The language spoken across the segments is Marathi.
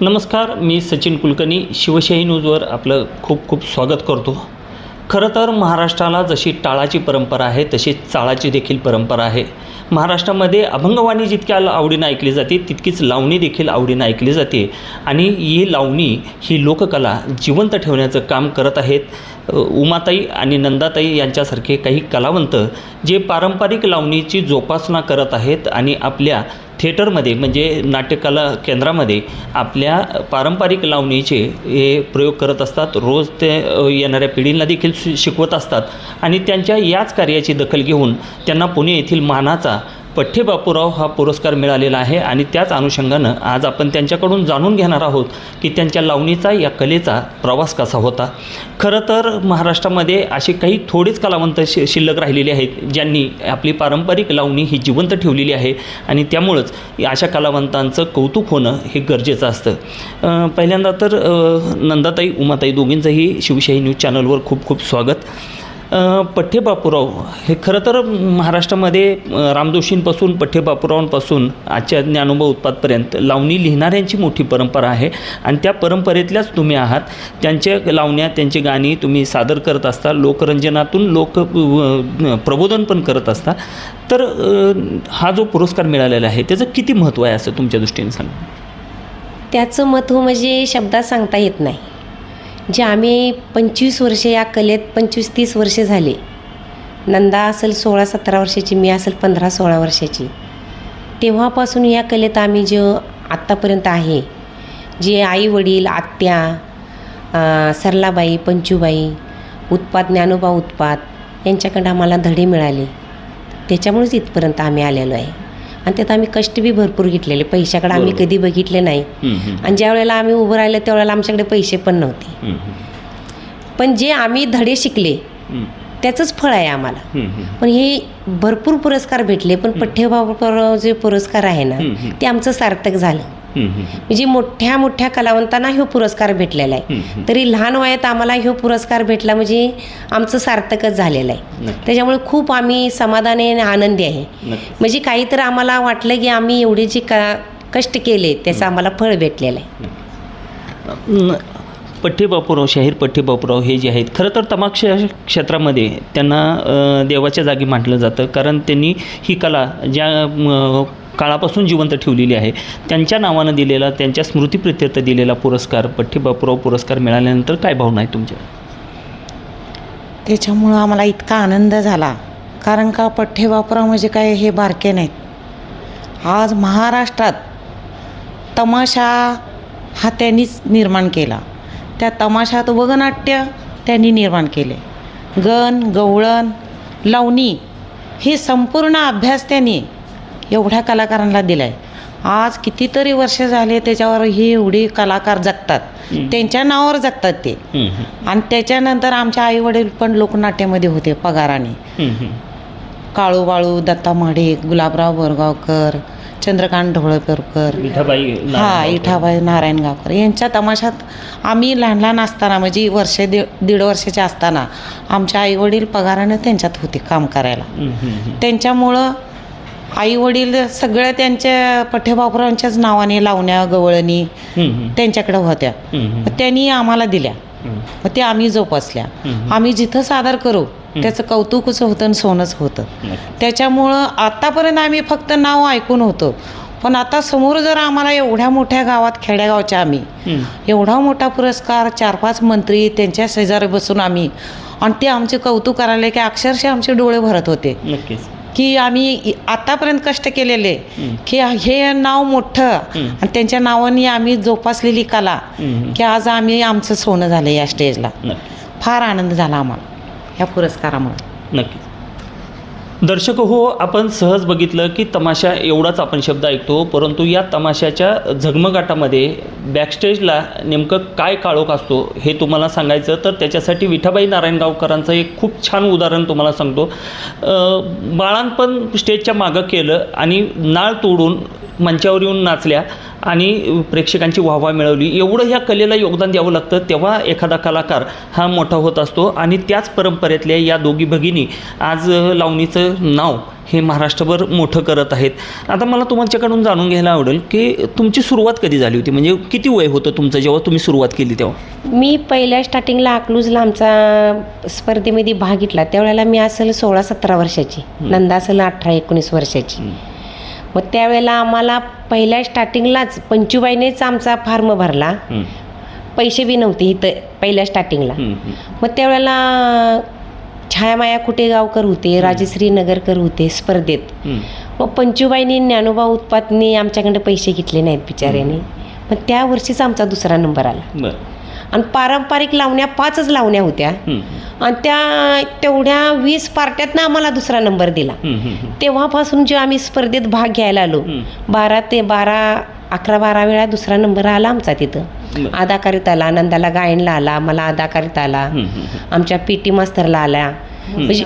नमस्कार मी सचिन कुलकर्णी. शिवशाही न्यूजवर आपलं खूप खूप स्वागत करतो. खरं तर महाराष्ट्राला जशी टाळाची परंपरा आहे तशी चाळाची देखील परंपरा आहे. महाराष्ट्रामध्ये अभंगवाणी जितक्या आवडीनं ऐकली जाते तितकीच लावणी देखील आवडीनं ऐकली जाते. आणि ही लावणी ही लोककला जिवंत ठेवण्याचं काम करत आहेत उमाताई आणि नंदाताई यांच्यासारखे काही कलावंत जे पारंपरिक लावणीची जोपासना करत आहेत आणि आपल्या थिएटरमध्ये म्हणजे नाट्यकला केंद्रामध्ये आपल्या पारंपरिक लावणीचे हे प्रयोग करत असतात. रोज ते येणाऱ्या पिढींना देखील शि- शिकवत असतात. आणि त्यांच्या याच कार्याची दखल घेऊन त्यांना पुणे येथील मानाचा पठ्ठे बापूराव हा पुरस्कार मिळालेला आहे आणि त्याच अनुषंगानं आज आपण त्यांच्याकडून जाणून घेणार आहोत की त्यांच्या लावणीचा या कलेचा प्रवास कसा होता. खरं तर महाराष्ट्रामध्ये असे काही थोडेच कलावंत शि शिल्लक राहिलेले आहेत ज्यांनी आपली पारंपरिक लावणी ही जिवंत ठेवलेली आहे आणि त्यामुळंच अशा कलावंतांचं कौतुक होणं हे गरजेचं असतं. पहिल्यांदा तर नंदाताई उमाताई दोघींचंही शिवशाही न्यूज चॅनलवर खूप खूप स्वागत. पठ्ठे बापूराव हे खरं तर महाराष्ट्रामध्ये अ, पठ्ठे बापूरावांपासून आजच्या ज्ञानोबा उत्पादपर्यंत लावणी लिहिणाऱ्यांची मोठी परंपरा आहे. आणि त्या परंपरेतल्याच तुम्ही आहात. त्यांच्या लावण्या त्यांची गाणी तुम्ही सादर करत असता. लोकरंजनातून लोक प्रबोधन पण करत असता. तर हा जो पुरस्कार मिळालेला आहे त्याचं किती महत्त्व आहे असं तुमच्या दृष्टीने सांग? त्याचं महत्त्व म्हणजे शब्दात सांगता येत नाही. जे आम्ही पंचवीस वर्षे या कलेत पंचवीस तीस वर्षे झाले. नंदा असेल सोळा सतरा वर्षाची मी असेल पंधरा सोळा वर्षाची. तेव्हापासून या कलेत आम्ही जे आत्तापर्यंत आहे जे आई वडील आत्या सरलाबाई पंचूबाई उत्पाद ज्ञानोबा उत्पाद यांच्याकडं आम्हाला धडे मिळाले. त्याच्यामुळेच इथपर्यंत आम्ही आलेलो आहे. आणि त्यात आम्ही कष्ट बी भरपूर घेतलेले. पैशाकडे आम्ही. कधी बघितले नाही. आणि ज्या वेळेला आम्ही उभं राहिलं त्यावेळेला आमच्याकडे पैसे पण नव्हते. पण जे आम्ही धडे शिकले त्याचंच फळ आहे आम्हाला. पण हे भरपूर पुरस्कार भेटले पण पठ्ठेबाबा जे पुरस्कार आहे ना. ते आमचं सार्थक झालं. म्हणजे मोठ्या मोठ्या कलावंतांना ह्यो पुरस्कार भेटलेला आहे. तरी लहान वयात आम्हाला ह्यो पुरस्कार भेटला म्हणजे आमचं सार्थकच झालेलं आहे. त्याच्यामुळे खूप आम्ही समाधानी आणि आनंदी आहे. म्हणजे काहीतरी आम्हाला वाटलं की आम्ही एवढे जे का कष्ट केले त्याचं आम्हाला फळ भेटलेलं आहे. पठ्ठे बापूराव शाहीर पठ्ठे बापूराव हे जे आहेत खरं तर तमाशा क्षेत्रामध्ये त्यांना देवाच्या जागी मांडलं जातं. कारण त्यांनी ही कला ज्या काळापासून जिवंत ठेवलेली आहे. त्यांच्या नावानं दिलेला त्यांच्या स्मृतीप्रित्यर्थ दिलेला पुरस्कार पठ्ठे पुरस्कार मिळाल्यानंतर काय भावना आहे तुमच्या? त्याच्यामुळं आम्हाला इतका आनंद झाला. कारण का पठ्ठे म्हणजे काय हे बारके नाहीत. आज महाराष्ट्रात तमाशा हा त्यांनीच निर्माण केला. त्या तमाशात वगनाट्य त्यांनी निर्माण केले. गण गवळण लावणी हे संपूर्ण अभ्यास त्यांनी एवढ्या कलाकारांना दिला आहे आज कितीतरी वर्ष झाले त्याच्यावर ही एवढी कलाकार जगतात. त्यांच्या नावावर जगतात ते आणि त्याच्यानंतर आमचे आई वडील पण लोकनाट्यामध्ये होते पगाराने. काळू बाळू दत्ता माडे गुलाबराव बोरगावकर चंद्रकांत ढवळकरकर हा. इठाबाई नारायणगावकर यांच्या तमाशात आम्ही लहान लहान असताना म्हणजे वर्ष दीड दीड वर्षाचे असताना आमच्या आई वडील पगाराने त्यांच्यात होते काम करायला. त्यांच्यामुळं आई वडील सगळ्या त्यांच्या पठ्ठेबापुरांच्याच नावाने लावण्या गवळणी. त्यांच्याकडे होत्या त्यांनी आम्हाला दिल्या. मग ते आम्ही जोपासल्या. आम्ही जिथं सादर करू त्याचं कौतुकच होतं आणि सोनंच होतं. त्याच्यामुळं आतापर्यंत आम्ही फक्त नाव ऐकून होतो पण आता समोर जर आम्हाला एवढ्या मोठ्या गावात खेड्यागावच्या आम्ही. एवढा मोठा पुरस्कार चार पाच मंत्री त्यांच्या शेजारी बसून आम्ही आणि ते आमचे कौतुक करायला की अक्षरशः आमचे डोळे भरत होते नक्कीच की आम्ही आतापर्यंत कष्ट केलेले. की हे नाव मोठं. आणि त्यांच्या नावाने आम्ही जोपासलेली कला. की आज आम्ही आमचं सोनं झालं या स्टेजला फार आनंद झाला आम्हाला या पुरस्कारामुळे नक्की दर्शक हो आपण सहज बघितलं की तमाशा एवढाच आपण शब्द ऐकतो परंतु या तमाशाच्या झगमगाटामध्ये बॅकस्टेजला नेमकं काय काळोख असतो हे तुम्हाला सांगायचं तर त्याच्यासाठी विठाबाई नारायणगावकरांचं एक खूप छान उदाहरण तुम्हाला सांगतो. बाळांपण स्टेजच्या मागं केलं आणि नाळ तोडून मंचावर येऊन नाचल्या आणि प्रेक्षकांची वाहवा मिळवली. एवढं ह्या कलेला योगदान द्यावं लागतं तेव्हा एखादा कलाकार हा मोठा होत असतो. आणि त्याच परंपरेतल्या या दोघी भगिनी आज लावणीचं नाव हे महाराष्ट्रभर मोठं करत आहेत. आता मला तुमच्याकडून जाणून घ्यायला आवडेल की तुमची सुरुवात कधी झाली होती? म्हणजे किती वय होतं तुमचं जेव्हा तुम्ही सुरुवात केली तेव्हा? मी पहिल्या स्टार्टिंगला अकलूजला आमचा स्पर्धेमध्ये भाग घेतला. त्यावेळेला मी असेल सोळा सतरा वर्षाची नंदा असेल अठरा एकोणीस वर्षाची. मग त्यावेळेला आम्हाला पहिल्या स्टार्टिंगलाच पंचूबाईनेच आमचा फॉर्म भरला. पैसे बी नव्हते इथं पहिल्या स्टार्टिंगला. मग त्यावेळेला छायामाया कुटेगावकर होते राजश्री नगरकर होते स्पर्धेत. मग पंचूबाईंनी ज्ञानोबा उत्पातनी आमच्याकडे पैसे घेतले नाहीत बिचाऱ्याने. मग त्या वर्षीच आमचा दुसरा नंबर आला. आणि पारंपरिक लावण्या पाचच लावण्या होत्या हं, आणि त्या तेवढ्या वीस पार्ट्यातनं आम्हाला दुसरा नंबर दिला. तेव्हापासून जेव्हा आम्ही स्पर्धेत भाग घ्यायला आलो. बारा ते बारा अकरा बारा वेळा दुसरा नंबर आला आमचा तिथं. अदाकारीत आला नंदाला गायनला आला मला अदाकारीत आला. आमच्या पी टी मास्तरला आला म्हणजे.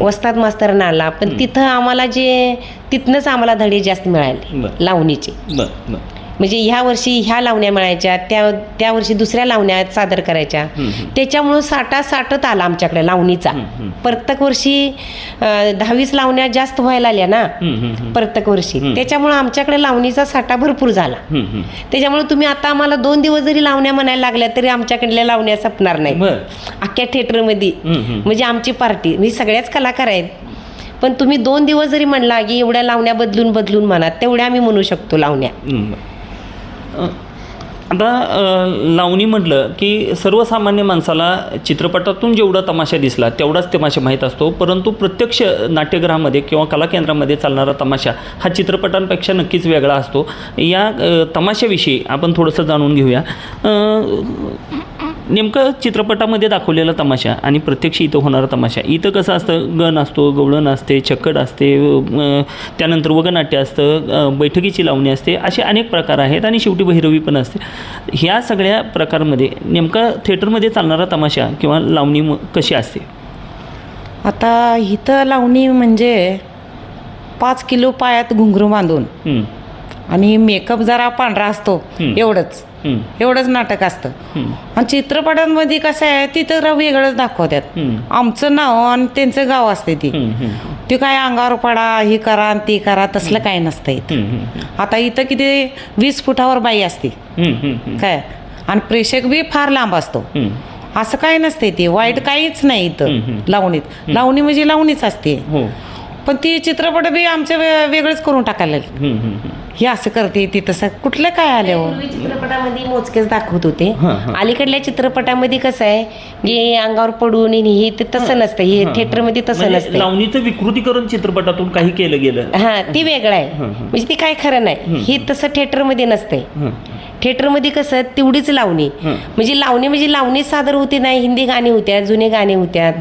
वस्ताद मास्तरना आला पण तिथं आम्हाला जे तिथनंच आम्हाला धडे जास्त मिळाले. लावणीचे म्हणजे ह्या वर्षी ह्या लावण्या मिळायच्या त्या त्या वर्षी दुसऱ्या लावण्या सादर करायच्या. त्याच्यामुळं साठा साठत आला आमच्याकडे लावणीचा. प्रत्येक वर्षी दहावीस लावण्या जास्त व्हायला आल्या ना. प्रत्येक वर्षी. त्याच्यामुळं आमच्याकडे लावणीचा साठा भरपूर झाला. त्याच्यामुळे तुम्ही आता आम्हाला दोन दिवस जरी लावण्या म्हणायला लागल्या तरी आमच्याकडल्या लावण्या संपणार नाही अख्ख्या थिएटरमध्ये. म्हणजे आमची पार्टी मी सगळ्याच कलाकार आहेत पण तुम्ही दोन दिवस जरी म्हणला की एवढ्या लावण्या बदलून बदलून म्हणा तेवढ्या आम्ही म्हणू शकतो लावण्या आता लावणी म्हटलं की सर्वसामान्य माणसाला चित्रपटातून जेवढा तमाशा दिसला तेवढाच तमाशा माहीत असतो. परंतु प्रत्यक्ष नाट्यगृहामध्ये किंवा कला केंद्रामध्ये चालणारा तमाशा हा चित्रपटांपेक्षा नक्कीच वेगळा असतो. या तमाशाविषयी आपण थोडंसं जाणून घेऊया. नेमकं चित्रपटामध्ये दाखवलेला तमाशा आणि प्रत्यक्ष इथं होणारा तमाशा. इथं कसं असतं गण असतो गवळण असते छक्कड असते त्यानंतर वगनाट्य असतं बैठकीची लावणी असते असे अनेक प्रकार आहेत आणि शेवटी भैरवी पण असते. ह्या सगळ्या प्रकारमध्ये नेमका थिएटरमध्ये चालणारा तमाशा किंवा लावणी म- कशी असते? आता इथं लावणी म्हणजे पाच किलो पायात घुंगरू बांधून. आणि मेकअप जरा पांढरा असतो. एवढंच. एवढंच नाटक असतं. आणि चित्रपटांमध्ये कसं आहे तिथं र वेगळंच दाखवतात. आमचं नाव आणि त्यांचं गाव असते ती. ते काय अंगावर पडा हे करा आणि ते करा तसलं काय नसतं इथं. आता इथं किती वीस फुटावर बाई असते. काय? आणि प्रेक्षक बी फार लांब असतो. असं काय नसते ते. वाईट काहीच नाही इथं. लावणीत. लावणी म्हणजे लावणीच असते. हो. पण ती चित्रपट बी आमचं वे- वेगळंच करून टाकायला लागले. हं, हं, हं. हे असं करते ती तसं. कुठलं काय आले हो? पूर्वी चित्रपटामध्ये मोजकेच दाखवत होते. हां, हां. अलीकडल्या चित्रपटामध्ये कसं आहे की अंगावर पडून आणि हे ते तसं नसतं हे थिएटरमध्ये तसं म्हणजे नसतं. लावणीचं विकृतीकरण चित्रपटातून काही केलं गेलं. हा ती वेगळं आहे. हं, हं. म्हणजे ती काय खरं नाही. हे तसं थिएटरमध्ये नसतंय. हं, थिएटरमध्ये कसं तेवढीच लावणी. म्हणजे लावणी म्हणजे लावणी सादर होती नाही हिंदी गाणी होत्या जुने गाणे होत्यात.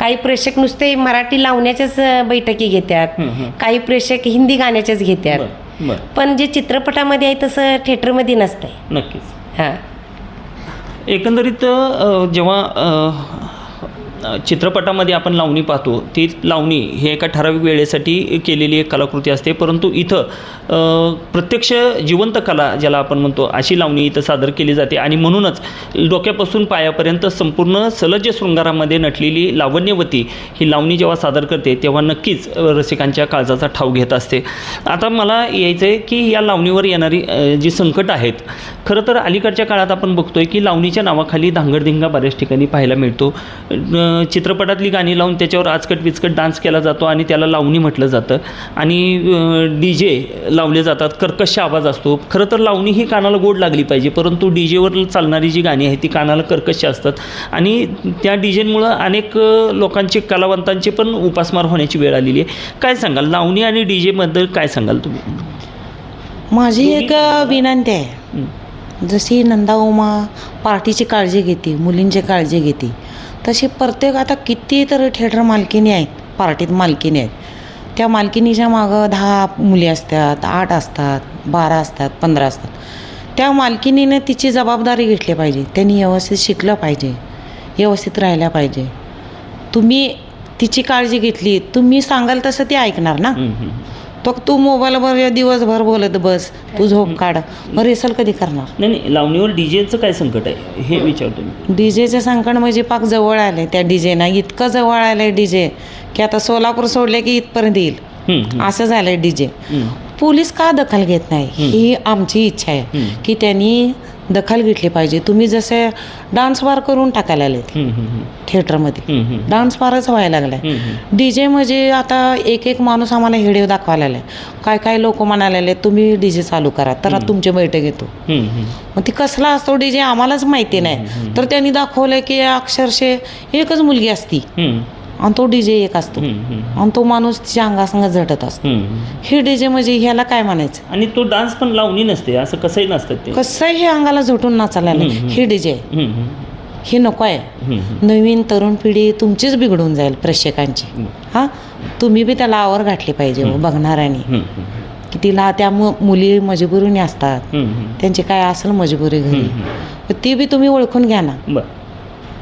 काही प्रेक्षक नुसते मराठी लावण्याच्याच बैठकी घेतात. काही प्रेक्षक हिंदी गाण्याच्याच घेतात पण जे चित्रपटामध्ये आहे तसं थिएटरमध्ये नसतंय. नक्कीच. हां. एकंदरीत जेव्हा चित्रपटामध्ये आपण लावणी पाहतो. ती लावणी हे एका ठराविक वेळेसाठी केलेली एक कलाकृती असते. परंतु इथं प्रत्यक्ष जिवंत कला ज्याला आपण म्हणतो अशी लावणी इथं सादर केली जाते. आणि म्हणूनच डोक्यापासून पायापर्यंत संपूर्ण सलज्ज शृंगारामध्ये नटलेली लावण्यवती ही लावणी जेव्हा सादर करते तेव्हा नक्कीच रसिकांच्या काळजाचा ठाव घेत असते. आता मला यायचं आहे की या लावणीवर येणारी जी संकट आहेत खरं तर अलीकडच्या काळात आपण बघतोय की लावणीच्या नावाखाली धांगडधिंगा बऱ्याच ठिकाणी पाहायला मिळतो. चित्रपटातली गाणी लावून त्याच्यावर आजकट विचकट डान्स केला जातो आणि त्याला लावणी म्हटलं जातं. आणि डी जे लावले जातात. कर्कश आवाज असतो. खरं तर लावणी ही कानाला गोड लागली पाहिजे. परंतु डी जेवर चालणारी जी गाणी आहेत ती कानाला कर्कश असतात. आणि त्या डी जेमुळं अनेक लोकांची कलावंतांची पण उपासमार होण्याची वेळ आलेली आहे. काय सांगाल? लावणी आणि डी जेबद्दल काय सांगाल तुम्ही? माझी एक विनंती आहे. जशी नंदा उमा पार्टीची काळजी घेते मुलींची काळजी घेते तशी प्रत्येक आता किती तर थिएटर मालकीनी आहेत पार्टीत मालकीनी आहेत. त्या मालकिनीच्या मागं दहा मुली असतात आठ असतात बारा असतात पंधरा असतात. त्या मालकिनीने तिची जबाबदारी घेतली पाहिजे त्यांनी व्यवस्थित शिकलं पाहिजे व्यवस्थित राहायला पाहिजे. तुम्ही तिची काळजी घेतली तुम्ही सांगाल तसं ती ऐकणार ना? हं. तो मोबाईलवर दिवसभर बोलत बस तू झोप काढ. मग रिसल कधी करणार? नाही नाही लावणीवर डीजेचं काय संकट आहे? हे विचारतो मी डीजेचे संकट म्हणजे पाक जवळ आले त्या डीजेना इतकं जवळ आलंय डीजे की आता सोलापूर सोडले की इथपर्यंत येईल. हम्म, हम्म, असं झालंय डीजे. हम्म, पोलीस का दखल घेत नाही? ही आमची इच्छा आहे. की त्यांनी दखल घेतली पाहिजे. तुम्ही जसे डान्स बार करून टाकायला आले हम्म, थिएटरमध्ये डान्स बारच व्हायला लागलाय. हम्म, हम्म. डी जे म्हणजे आता एक एक माणूस आम्हाला हेडे दाखवायला आलाय काय काय लोक म्हणायला लागले तुम्ही डी जे चालू करा तर तुमची बैठक हम्म. मग ती कसला असतो डी जे आम्हालाच माहिती नाही. तर त्यांनी दाखवलं की अक्षरशः एकच मुलगी असती. आणि तो डी जे एक असतो. आणि तो माणूस तिच्या अंगासंग झटत असतो. हे डी जे म्हणजे ह्याला काय म्हणायचं? आणि तो डान्स पण लावणी नसते असं कसंही नसतं ते. कसंही हे अंगाला झटून नाचायला. हे डी जे हम्म, हम्म, हे नको आहे. नवीन तरुण पिढी तुमचीच बिघडून जाईल प्रेक्षकांची. हां? तुम्ही बी त्याला आवर घातली पाहिजे हो, बघणाऱ्यांनी. की तिला त्या मुली मजबुरीने असतात. त्यांची काय असेल मजबुरी घरी. ती बी तुम्ही ओळखून घ्या ना.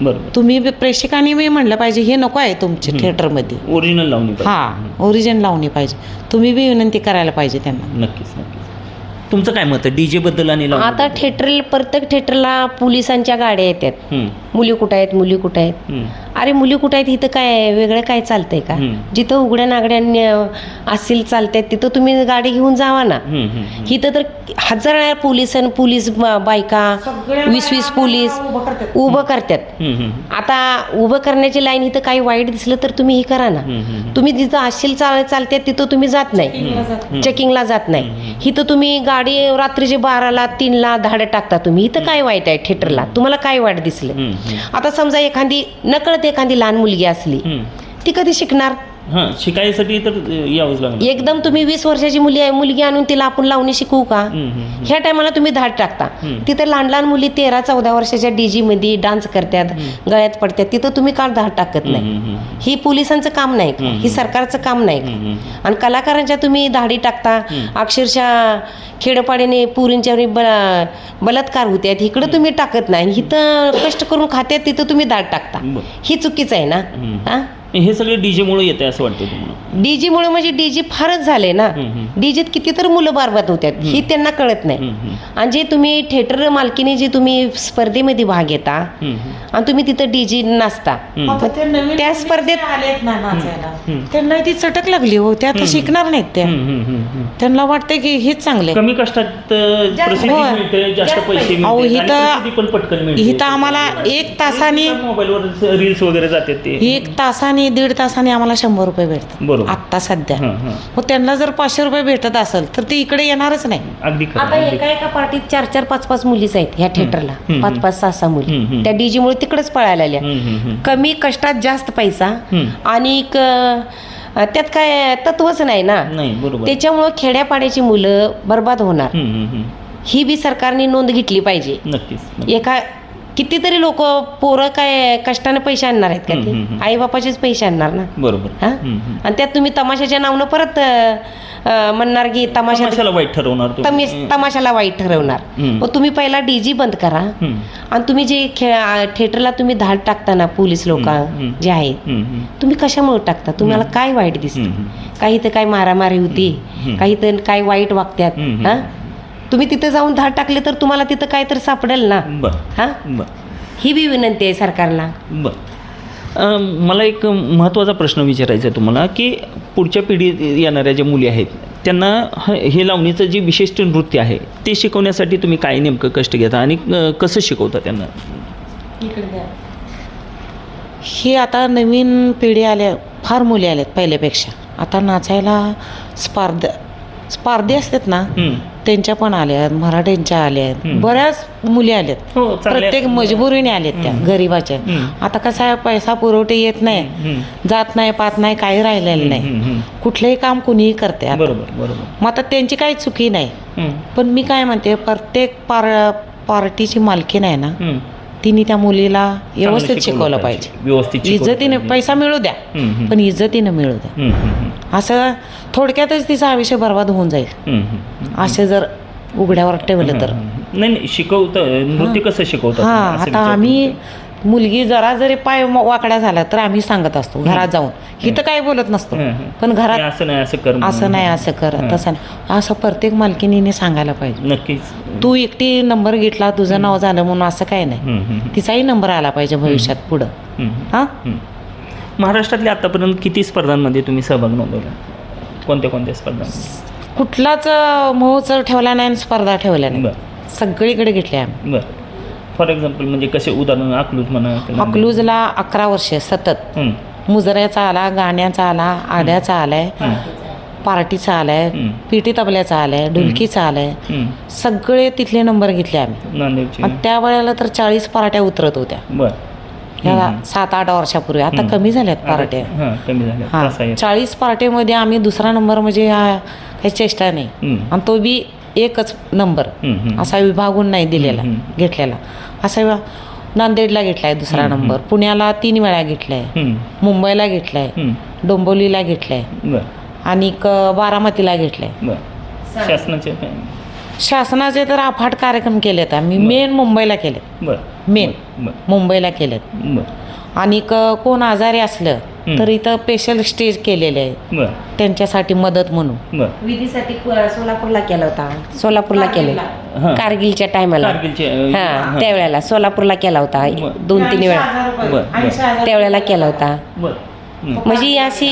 बरोबर. तुम्ही प्रेक्षकांनी बी म्हणलं पाहिजे हे नको आहे तुमच्या थिएटरमध्ये. ओरिजिनल लावणी पाहिजे. हां ओरिजिन लावणी पाहिजे. तुम्ही बी विनंती करायला पाहिजे त्यांना. नक्कीच नक्कीच. तुमचं काय मत आहे? डीजे बद्दल आणि लावणी आता थिएटर प्रत्येक थिएटरला पोलिसांच्या गाड्या येतात. हम्म, मुली कुठं आहेत? मुली कुठं आहेत? हम्म, अरे मुली कुठं आहेत? इथं काय आहे? वेगळं काय चालतंय का? हम्म. जिथं उघड्या नागड्यांनी असतील चालतात तिथं तुम्ही गाडी घेऊन जावा ना. हम्म, हम्म, इथं तर हजार आहे पोलीस आणि पोलीस ब- बायका वीस वीस पोलीस उभं करतात. हम्म, हम्म, आता उभं करण्याची लाईन इथं काही वाईट दिसलं तर तुम्ही हे करा ना. हम्म, हम्म. तुम्ही जिथं असशील चाल चालते तिथं तुम्ही जात नाही. चेकिंगला जात नाही. इथं तुम्ही गाडी रात्रीचे बाराला तीनला धाडं टाकता तुम्ही इथं काय वाईट आहे थिएटरला? तुम्हाला काय वाईट दिसलं? आता समजा एखादी नकळत एखादी लहान मुलगी असली. ती कधी शिकणार? हां शिकायसाठी तर यावंच एकदम तुम्ही वीस वर्षाची मुली आहे मुलगी आणून तिला आपण लावणी शिकवू का? हम्म, हम्म, ह्या टायमाला तुम्ही धाड टाकता. तिथं लहान लहान मुली तेरा चौदा वर्षाच्या डीजी मध्ये डान्स करतात गळ्यात पडतात तिथं तुम्ही का धाड टाकत नाही. हम्म, हम्म, ही पोलिसांचं काम नाही का? ही सरकारचं काम नाही का? हम्म, आणि कलाकारांच्या तुम्ही धाडी टाकता अक्षरशः खेडोपाडीने पुरींच्या ब- बलात्कार होत्यात इकडं तुम्ही टाकत नाही. इथं कष्ट करून खात्यात तिथं तुम्ही दाड टाकता. बरं. ही चुकीचं आहे ना? हम्म. हा? हे सगळे डीजे मुळे येते असं वाटतं तुम्हाला डीजी मुळे म्हणजे डीजी फारच झाले ना. डीजीत किती तर मुलं बारबाद होत्यात ही त्यांना कळत नाही आणि जे तुम्ही थिएटर मालकीने जे तुम्ही स्पर्धेमध्ये भाग घेता. आणि तुम्ही तिथं डीजी नाचता हम्म. आता ते नवीन त्या स्पर्धेत आलेत ना नाचायला. त्यांना ती चटक लागली हो त्या आता शिकणार नाहीत त्या हम्म, हम्म, हम्म, हम्म. त्यांना वाटतं की हेच चांगले कमी कष्टात अं, प्रसिद्धी होय. मिळते जास्त पैसे अहो, मिळते आणि इथं- प्रसिद्धी पण पटकन मिळते इथं आम्हाला एक तासाने मोबाईलवर रील्स वगैरे जातात ते एक तासाने दीड तासाने आम्हाला शंभर रुपये भेटतात. बरोबर. आत्ता सध्या. हां हां. मग त्यांना जर पाचशे रुपये भेटत असेल तर ते इकडे येणारच नाही. अगदी खरं आता अगदी. एका एका पार्टीत चार चार पाच पाच मुलीच आहेत ह्या थिएटरला. हम्म. पाच पाच सहा सहा हम्म, मुली हम्म. त्या डीजी मुळे तिकडेच पळायला आल्या. हम्म, हम्म, हम्म. कमी कष्टात जास्त पैसा हम्म. आणि क- त्यात काय तत्वच नाही ना. नाही बरोबर. त्याच्यामुळं खेड्यापाड्याची मुलं बर्बाद होणार. हम्म, हम्म, हम्म. ही बी सरकारने नोंद घेतली पाहिजे. नक्कीच. एका कितीतरी लोक पोरं काय कष्टाने पैसे आणणार आहेत का ते. आई बापाचेच पैसे आणणार ना बरोबर हा. आणि त्यात तुम्ही तमाशाच्या नावनं परत अं, म्हणणार की तमाशा तमाशाला वाईट ठरवणार तुम्ही. तमी तमाशाला वाईट ठरवणार हम्म. मग तुम्ही पहिला डीजी बंद करा हम्म, आणि तुम्ही जे खे आ- थिएटरला तुम्ही धाड टाकता ना पोलीस लोक हम्म. जे आहेत हम्म, हम्म. तुम्ही कशामुळे टाकता तुम्हाला काय वाईट दिसतं हम्म. काही तर काय मारामारी होती हम्म. काही तर काय वाईट वागत्यात हम्म. हा तुम्ही तिथे जाऊन धाड टाकले तर तुम्हाला तिथं काय तर सापडेल ना? हा? ही बी विनंती आहे सरकारला. बर. मला एक महत्त्वाचा प्रश्न विचारायचा आहे तुम्हाला की पुढच्या पिढीत येणाऱ्या ज्या मुली आहेत त्यांना ह- हे लावणीचं जे विशिष्ट नृत्य आहे ते शिकवण्यासाठी तुम्ही काय नेमकं कष्ट घेता आणि कसं शिकवता त्यांना? ही आता नवीन पिढी आल्या फार मुली आल्यात पहिल्यापेक्षा. आता नाचायला स्पर्धा स्पर्धे असतात ना. त्यांच्या पण आल्या मराठ्यांच्या आल्या हम्म. बऱ्याच मुली आल्यात हो प्रत्येक मजबुरीने आलेत त्या गरिबाच्या. आता कसं आहे पैसा पुरवठे येत नाही. जात नाही पात नाही काही राहिलेलं नाही. कुठलंही काम कुणीही करते मग आता त्यांची काही चुकी नाही पण मी काय म्हणते प्रत्येक पार पार्टीची मालकीण आहे ना. तिने त्या मुलीला व्यवस्थित शिकवलं पाहिजे इज्जतीने. पैसा मिळू द्या. पण इज्जतीनं मिळू द्या. असं थोडक्यातच तिचा आयुष्य बर्बाद होऊन जाईल. असे जर उघड्यावर ठेवलं तर. नाही नाही शिकवतं नृत्य कसं शिकवतं हा आता आम्ही. मुलगी जरा जरी पाय म- वाकडा झाला तर आम्ही सांगत असतो घरात जाऊन. इथं काही बोलत नसतो. हं, हं. पण हे घरात असं नाही असं कर असं नाही असं कर हं. तसं नाही. असं प्रत्येक मालकिनीने सांगायला पाहिजे. नक्कीच. तू एकटी नंबर घेतला तुझं नाव झालं म्हणून असं काय नाही. हं, हं, हं. तिचाही नंबर आला पाहिजे भविष्यात पुढं. हं, हां? हं. महाराष्ट्रातल्या आतापर्यंत किती स्पर्धांमध्ये तुम्ही सहभाग नोंदवला? कोणत्या कोणत्या स्पर्धा कुठलाच महोत्सव ठेवला नाही आणि स्पर्धा ठेवल्या नाही. बरं. सगळीकडे घेतल्या आम्ही. बरं. फॉर एक्झाम्पल म्हणजे कसे उदाहरण अकलूज म्हणा किंवा- अकलूजला अकरा वर्षे सतत. हं, मुजऱ्याचा आला गाण्याचा आला आड्याचा आलाय हं, पार्टीचा आलाय हं. पिटी तबल्याचा आलाय ढोलकीचा आलाय हं. सगळे तिथले नंबर घेतले आम्ही. नांदेडची. आणि त्या वेळेला तर चाळीस पार्ट्या उतरत होत्या. बरं. ह्या सात आठ वर्षापूर्वी. आता हं. कमी झाल्यात पार्ट्या हां हा. चाळीस पार्टीमध्ये आम्ही दुसरा नंबर म्हणजे हा काही चेष्टा नाही. हं, आणि तो बी एकच नंबर. असा विभागून नाही दिलेला घेतलेला. असा विभा- नांदेडला घेतलाय दुसरा. नंबर. पुण्याला तीन वेळा घेतलाय. हं, मुंबईला घेतलाय. हं. डोंबिवलीला घेतलाय. आणि क- बारामतीला घेतलाय. शासनाचे? शासनाचे तर अफाट कार्यक्रम केलेत आम्ही. मेन मुंबईला केलेत. बरं. मेन. बरं मुंबईला बरं आणि क- कोण आजारी असलं. तर इथं स्पेशल स्टेज केलेले आहे बरं त्यांच्यासाठी मदत म्हणून. बरं विधीसाठी क- सोलापूरला केला होता. सोलापूरला केलं हां. कारगिलच्या टायमाला कारगिलचे अं, हा हां. त्यावेळेला सोलापूरला केला होता. बरं. दोन तीन वेळा. बरं, बरं. त्यावेळेला केला होता. बरं. म्हणजे अशी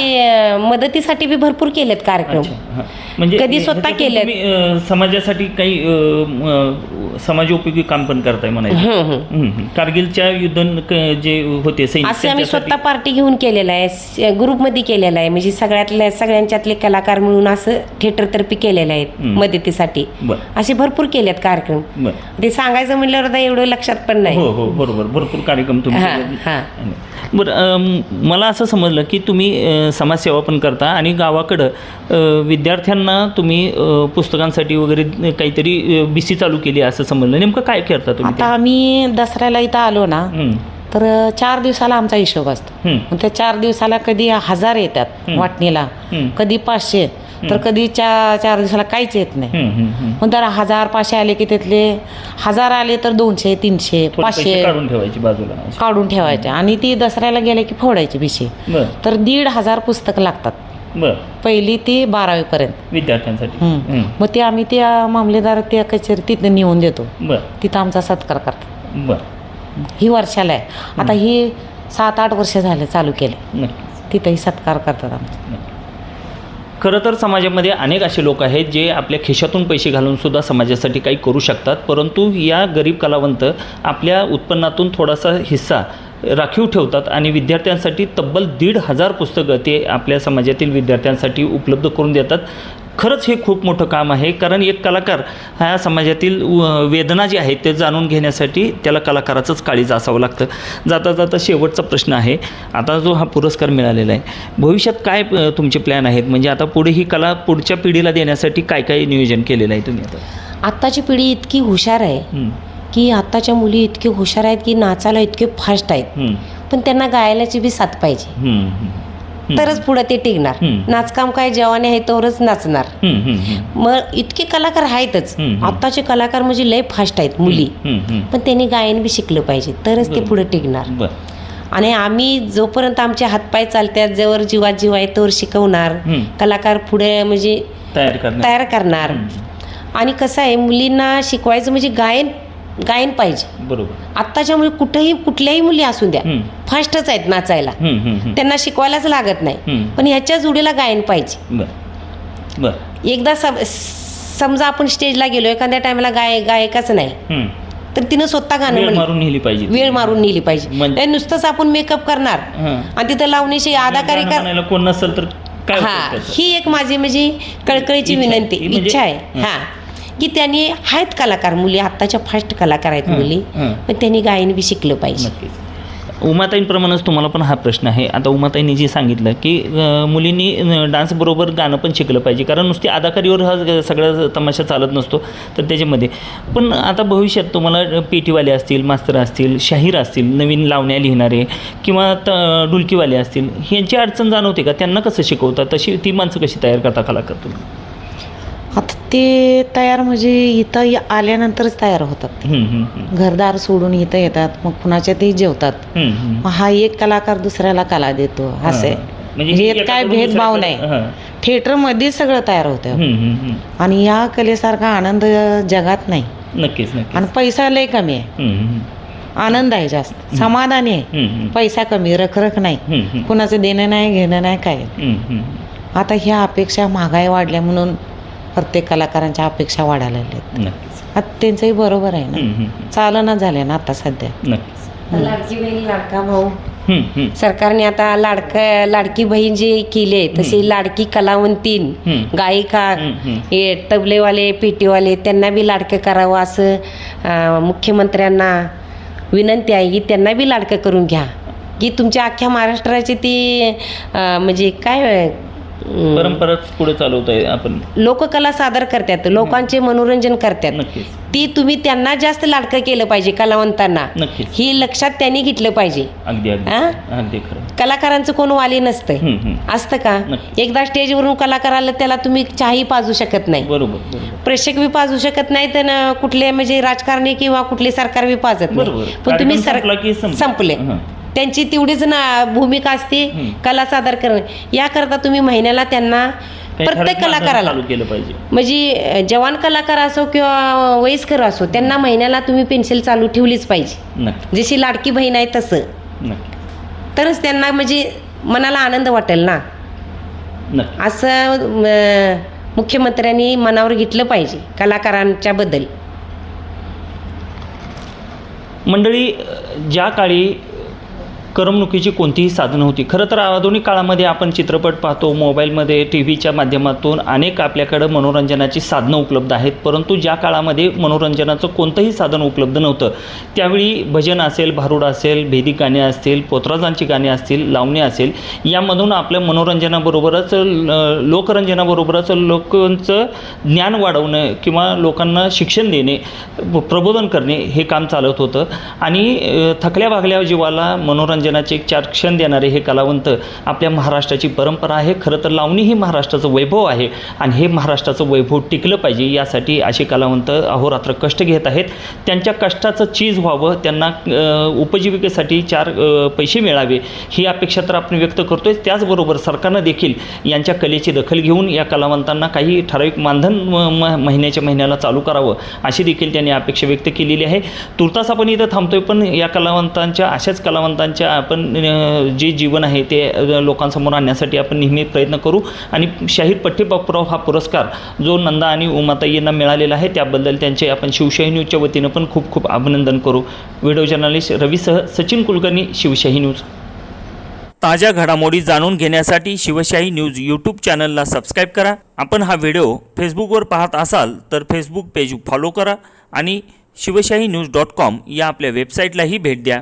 मदतीसाठी बी भरपूर केलेत कार्यक्रम. म्हणजे कधी स्वतः केलेत. समाजासाठी काही अं, समाजोपयोगी काम पण करताय म्हणायचं. कारगिलच्या युद्ध जे होते असे आम्ही स्वतः पार्टी घेऊन केलेलं आहे. ग्रुपमध्ये केलेलं आहे. म्हणजे सगळ्यातल्या सगळ्यांच्यातले कलाकार मिळून असं थिएटरतर्फे केलेले आहेत. मदतीसाठी. असे भरपूर केलेत कार्यक्रम. ते सांगायचं म्हणल्यावर आता एवढं लक्षात पण नाही. हो हो. बरोबर. भरपूर कार्यक्रम तुम्ही बरं मला असं समजलं की तुम्ही समाजसेवा पण करता आणि गावाकडं विद्यार्थ्यांना तुम्ही पुस्तकांसाठी वगैरे काहीतरी बी सी चालू केली असं समजलं नेमकं काय करता तुम्ही आता आम्ही दसऱ्याला इथं आलो ना? हं, तर चार दिवसाला आमचा हिशोब असतो हं, मग त्या चार दिवसाला कधी हजार येतात. वाटणीला हं. कधी पाचशे तर कधी चार चार दिवसाला काहीच येत नाही. मग जर हजार पाचशे आले की त्यातले हजार आले तर दोनशे तीनशे पाचशे काढून ठेवायची बाजूला काढून ठेवायचे. आणि ती दसऱ्याला गेले की फोडायची भिशी बरं. तर दीड हजार पुस्तकं लागतात. पहिली ती बारावीपर्यंत विद्यार्थ्यांसाठी. हं. हं, मग ते आम्ही त्या मामलेदार त्या कचेरी तिथं नेऊन देतो. बरं. तिथं आमचा सत्कार करतात. बरं. ही वर्षाला आहे. आता ही सात आठ वर्ष झाले चालू केले. तिथंही सत्कार करतात आमचे. खरं तर समाजामध्ये अनेक असे लोक आहेत जे आपल्या खिशातून पैसे घालून सुद्धा समाजासाठी काही करू शकतात परंतु या गरीब कलावंत आपल्या उत्पन्नातून थोडासा हिस्सा राखीव ठेवतात आणि विद्यार्थ्यांसाठी तब्बल दीड हजार पुस्तकं ते आपल्या समाजातील विद्यार्थ्यांसाठी उपलब्ध करून देतात. खरंच हे खूप मोठं काम आहे. कारण एक कलाकार ह्या समाजातील वेदना जी आहेत ते जाणून घेण्यासाठी त्याला कलाकाराचंच काळीज असावं लागतं. जाता जाता शेवटचा प्रश्न आहे. आता जो हा पुरस्कार मिळालेला आहे. भविष्यात काय तुमचे प्लॅन आहेत? म्हणजे आता पुढे ही कला पुढच्या पिढीला देण्यासाठी काय काय नियोजन केलेलं आहे तुम्ही आता? आत्ताची पिढी इतकी हुशार आहे की आत्ताच्या मुली इतके हुशार आहेत की नाचायला इतके फास्ट आहेत. पण त्यांना गायलाची बी साथ पाहिजे. तरच पुढं ते टिकणार. नाचकाम काय जवाने आहे तोवरच नाचणार मग इतके कलाकार आहेतच. आत्ताचे कलाकार म्हणजे लय फास्ट आहेत मुली. पण त्यांनी गायन बी शिकलं पाहिजे तरच ते. पुढे टिकणार आणि आम्ही जोपर्यंत आमचे हातपाय चालतात जवळ जीवात जीव आहे तोवर शिकवणार. कलाकार पुढे म्हणजे तयार करणार. आणि कसं आहे मुलींना शिकवायचं म्हणजे गायन गायन पाहिजे. बरोबर. आत्ताच्या मुली कुठेही कुठल्याही मुली असू द्या. फास्टच आहेत नाचायला. त्यांना शिकवायलाच लागत नाही. पण ह्याच्या जोडीला गायन पाहिजे. बरं. बरं. एकदा सम समजा आपण स्टेजला गेलो एखाद्या टायमाला गाय गायकाच नाही. तर तिनं स्वतः गाणं वेळ म्हणलं मारून नेली पाहिजे. वेळ मारून नेली पाहिजे. म्हणजे- नाही नुसतंच आपण मेकअप करणार. हं. आणि तिथं लावणीशी अदाकारी गाणं कर म्हणायला कोण नसेल तर काय हा. त्याचा? ही एक माझी म्हणजे कळकळीची इच्छा आहे. विनंती. ही म्हणजे- इच्छा आहे. हं. हा. की त्यांनी आहेत कलाकार मुली आत्ताच्या फास्ट कलाकार आहेत मुली. पण त्यांनी गायन बी शिकलं पाहिजे. उमाताईंप्रमाणेच तुम्हाला पण हा प्रश्न आहे. आता उमाताईंनी जे सांगितलं की मुलींनी डान्सबरोबर गाणं पण शिकलं पाहिजे. कारण नुसती अदाकारीवर हा सगळा तमाशा चालत नसतो तर त्याच्यामध्ये. पण आता भविष्यात तुम्हाला पेटीवाले असतील मास्तर असतील शाहीर असतील नवीन लावण्या लिहिणारे किंवा त डुलकीवाले असतील ह्यांची अडचण जाणवते का? त्यांना कसं शिकवतात तशी ती माणसं कशी तयार करता कलाकार तुम्ही? आता ते तयार म्हणजे इथं य- आल्यानंतरच तयार होतात हम्म, हम्म, हम्म. घरदार सोडून इथं येतात मग कुणाच्या ते जेवतात हम्म, हम्म. मग हा एक कलाकार दुसऱ्याला कला देतो असं हां. म्हणजे काय एकाकडून भेदभाव दुसऱ्याकडे- नाही. हां. थिएटरमध्ये सगळं तयार होतं हम्म, हम्म, हम्म. आणि या कलेसारखा आनंद जगात नाही नक्कीच नक्कीच आणि पैसा लय कमी आहे हम्म, हम्म, आनंद आहे जास्त समाधानी आहे हम्म, हम्म. पैसा कमी रखरख नाही हम्म, हम्म. कुणाचं देणं नाही घेणं नाही काय हम्म, हम्म. आता ह्या अपेक्षा महागाई वाढल्या म्हणून प्रत्येक कलाकारांच्या अपेक्षा वाढायला नक्कीच. आता त्यांचंही बरोबर आहे ना? चालना झाल्या ना आता सध्या. लाडकी बहीण लाडका भाऊ. सरकारने आता लाडका लाडकी बहीण जे केली आहे तशी लाडकी कलावंतीन हम्म. गायिका. हे तबलेवाले पेटीवाले त्यांना बी लाडकं करावं असं मुख्यमंत्र्यांना विनंती आहे की त्यांना बी लाडकं करून घ्या. की तुमच्या अख्ख्या महाराष्ट्राची ती म्हणजे काय परंपराच पुढे चालवत आहे आपण. लोककला सादर करतात लोकांचे मनोरंजन करतात. नक्कीच. ती तुम्ही त्यांना जास्त लाडकं केलं पाहिजे कलावंतांना. नक्कीच. ही लक्षात त्यांनी घेतलं पाहिजे. अगदी अगदी. हा? अगदी खरं. कलाकारांचं कोण वाली नसतं. हम्म, हम्म. असतं का? नक्की. एकदा स्टेजवरून कलाकार आलं त्याला तुम्ही चहाही पाजू शकत नाही. बरोबर बरोबर. प्रेक्षक बी पाजू शकत नाही तर न कुठले म्हणजे राजकारणी किंवा कुठले सरकार बी पाजत बरोबर. नाही पण तुम्ही कार्यक्रम संपला की सर संपला. संपले. हं. त्यांची तेवढीच ना भूमिका असते. कला सादर करणं. याकरता तुम्ही महिन्याला त्यांना प्रत्येक कलाकाराला केलं पाहिजे. म्हणजे जवान कलाकार असो किंवा वयस्कर असो त्यांना महिन्याला तुम्ही पेन्सिल चालू ठेवलीच पाहिजे. जशी लाडकी बहीण आहे तसं. तरच त्यांना म्हणजे मनाला आनंद वाटेल ना. असं मुख्यमंत्र्यांनी मनावर घेतलं पाहिजे कलाकारांच्या बद्दल. मंडळी ज्या काळी करमणुकीची कोणतीही साधनं होती. खरं तर आधुनिक काळामध्ये आपण चित्रपट पाहतो मोबाईलमध्ये टी व्हीच्या माध्यमातून अनेक आपल्याकडं मनोरंजनाची साधनं उपलब्ध आहेत. परंतु ज्या काळामध्ये मनोरंजनाचं कोणतंही साधन उपलब्ध नव्हतं त्यावेळी भजन असेल भारुड असेल भेदी गाणी असतील पोतराजांची गाणी असतील लावणी असेल यामधून आपल्या मनोरंजनाबरोबरच ल- लोकरंजनाबरोबरच लोकांचं ज्ञान वाढवणं किंवा लोकांना शिक्षण देणे प्रबोधन करणे हे काम चालत होतं. आणि थकल्या भागल्या जीवाला मनोरंजनाचे एक चार क्षण देणारे हे कलावंत आपल्या महाराष्ट्राची परंपरा आहे. खरं तर लावणी ही महाराष्ट्राचं वैभव आहे आणि हे महाराष्ट्राचं वैभव टिकलं पाहिजे यासाठी असे कलावंत अहोरात्र कष्ट घेत आहेत. त्यांच्या कष्टाचं चीज व्हावं त्यांना उपजीविकेसाठी चार पैसे मिळावे ही अपेक्षा तर आपण व्यक्त करतोय. त्याचबरोबर सरकारनं देखील यांच्या कलेची दखल घेऊन या कलावंतांना काही ठराविक मानधन म- म- महिन्याच्या महिन्याला चालू करावं अशी देखील त्यांनी अपेक्षा व्यक्त केलेली आहे. तुर्तास आपण इथं थांबतोय पण या कलावंतांच्या अशाच कलावंतांच्या आपण जे जीवन आहे ते लोकांसमोर आणण्यासाठी आपण नेहमी प्रयत्न करू. आणि शाहीर पठ्ठीबापूराव हा पुरस्कार जो नंदा आणि उमाताई यांना मिळालेला आहे त्याबद्दल त्यांचे आपण शिवशाही न्यूजच्या वतीनं पण खूप खूप अभिनंदन करू. व्हिडिओ जर्नलिस्ट रवीसह सचिन कुलकर्णी शिवशाही न्यूज. ताज्या घडामोडी जाणून घेण्यासाठी शिवशाही न्यूज यूट्यूब चॅनलला सबस्क्राईब करा. आपण हा व्हिडिओ फेसबुकवर पाहत असाल तर फेसबुक पेज फॉलो करा आणि शिवशाही न्यूज डॉट कॉम या आपल्या वेबसाईटलाही भेट द्या.